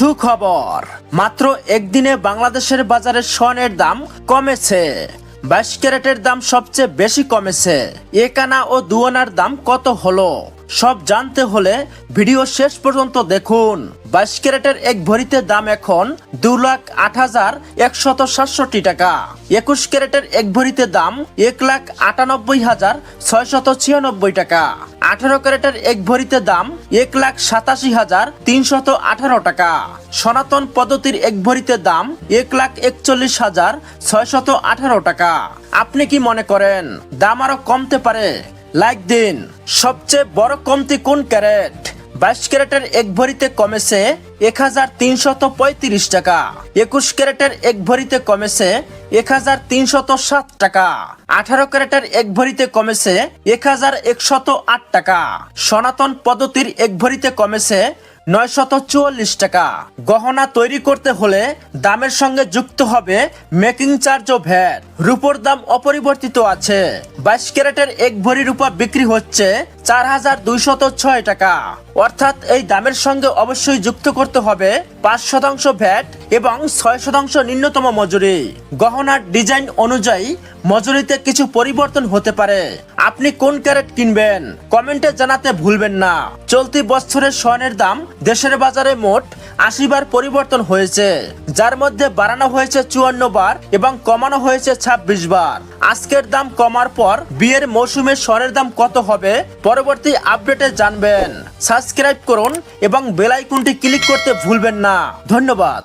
সুখবর। মাত্র একদিনে বাংলাদেশের বাজারে স্বর্ণের দাম কমেছে। বাইশ ক্যারেটের দাম সবচেয়ে বেশি কমেছে। একানা ও দুয়ানার দাম কত হলো? সব জানতে হলে ভিডিও শেষ পর্যন্ত দেখুন। বাইশ ক্যারেটের এক ভরিতে দাম এখন দু লাখ আট হাজার একশত সাতষট্টি টাকা। একুশ ক্যারেটের এক ভরিতে দাম এক লাখ আটানব্বই হাজার ছয়শত ছিয়ানব্বই টাকা। আঠারো ক্যারেটের এক ভরিতে দাম এক লাখ সাতাশি হাজার তিনশত আঠারো টাকা। সনাতন পদ্ধতির এক ভরিতে দাম এক লাখ একচল্লিশ হাজার ছয়শত আঠারো টাকা। আপনি কি মনে করেন, দাম আরও কমতে পারে? লাইক দিন। সবচেয়ে বড় কমতি কোন ক্যারেট? বাইশ ক্যারেটের এক ভরিতে কমেছে এক হাজার তিনশত পঁয়ত্রিশ টাকা। একুশ ক্যারেটের এক ভরিতে কমেছে এক হাজার তিনশত সাত টাকা। আঠারো ক্যারেটের এক ভরিতে কমেছে এক হাজার একশত আট টাকা। সনাতন পদ্ধতির এক ভরিতে কমেছে নয়শত চুয়াল্লিশ টাকা। গহনা তৈরি করতে হলে দামের সঙ্গে যুক্ত হবে মেকিং চার্জ ও ভ্যাট। রূপোর দাম অপরিবর্তিত আছে। বাইশ ক্যারেটের এক ভরি রূপা বিক্রি হচ্ছে চার হাজার দুইশত ছয় টাকা। অর্থাৎ এই দামের সঙ্গে অবশ্যই যুক্ত করতে হবে পাঁচ শতাংশ ভ্যাট এবং ছয় শতাংশ ন্যূনতম মজুরি। গহনার ডিজাইন অনুযায়ী মজুরিতে কিছু পরিবর্তন হতে পারে। আপনি কোন ক্যারেট কিনবেন? কমেন্টে জানাতে ভুলবেন না। চলতি বছরের স্বর্ণের দাম দেশের বাজারে মোট আশি বার পরিবর্তন হয়েছে, যার মধ্যে বাড়ানো হয়েছে চুয়ান্ন বার এবং কমানো হয়েছে ছাব্বিশ বার। আজকের দাম কমার পর বিয়ের মৌসুমে স্বর্ণের দাম কত হবে পরবর্তী আপডেটে জানবেন। সাবস্ক্রাইব করুন এবং বেল আইকনটি ক্লিক করতে ভুলবেন না। ধন্যবাদ।